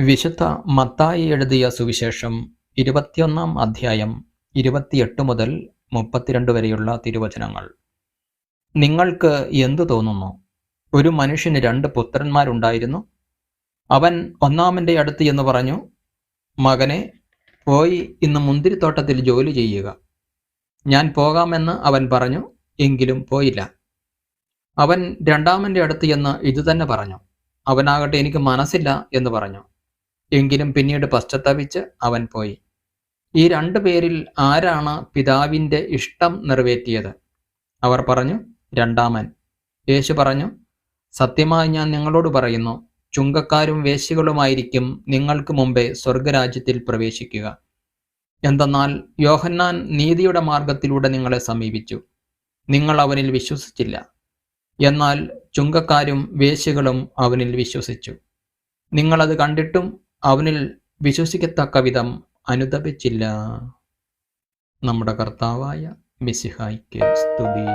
വിശുദ്ധ മത്തായി എഴുതിയ സുവിശേഷം ഇരുപത്തിയൊന്നാം അധ്യായം ഇരുപത്തിയെട്ട് മുതൽ മുപ്പത്തിരണ്ട് വരെയുള്ള തിരുവചനങ്ങൾ. നിങ്ങൾക്ക് എന്തു തോന്നുന്നു? ഒരു മനുഷ്യന് രണ്ട് പുത്രന്മാരുണ്ടായിരുന്നു. അവൻ ഒന്നാമന്റെ അടുത്ത് എന്ന് പറഞ്ഞു മകനെ പോയി ഇന്ന് മുന്തിരിത്തോട്ടത്തിൽ ജോലി ചെയ്യുക. ഞാൻ പോകാമെന്ന് അവൻ പറഞ്ഞു എങ്കിലും പോയില്ല. അവൻ രണ്ടാമന്റെ അടുത്ത് എന്ന് ഇതുതന്നെ പറഞ്ഞു അവനാകട്ടെ എനിക്ക് മനസ്സില്ല എന്ന് പറഞ്ഞു. എങ്കിലും പിന്നീട് പശ്ചാത്തപിച്ച് അവൻ പോയി. ഈ രണ്ടു പേരിൽ ആരാണ് പിതാവിന്റെ ഇഷ്ടം നിറവേറ്റിയത്? അവർ പറഞ്ഞു രണ്ടാമൻ. യേശു പറഞ്ഞു സത്യമായി ഞാൻ നിങ്ങളോട് പറയുന്നു ചുങ്കക്കാരും വേശികളുമായിരിക്കും നിങ്ങൾക്ക് മുമ്പേ സ്വർഗരാജ്യത്തിൽ പ്രവേശിക്കുക. എന്തെന്നാൽ യോഹന്നാൻ നീതിയുടെ മാർഗത്തിലൂടെ നിങ്ങളെ സമീപിച്ചു. നിങ്ങൾ അവനിൽ വിശ്വസിച്ചില്ല. എന്നാൽ ചുങ്കക്കാരും വേശികളും അവനിൽ വിശ്വസിച്ചു. നിങ്ങളത് കണ്ടിട്ടും അവനിൽ വിശ്വസിക്കത്തക്ക വിധം അനുദപിച്ചില്ല. നമ്മുടെ കർത്താവായ മിസിഹായ്ക്ക് സ്തുതി.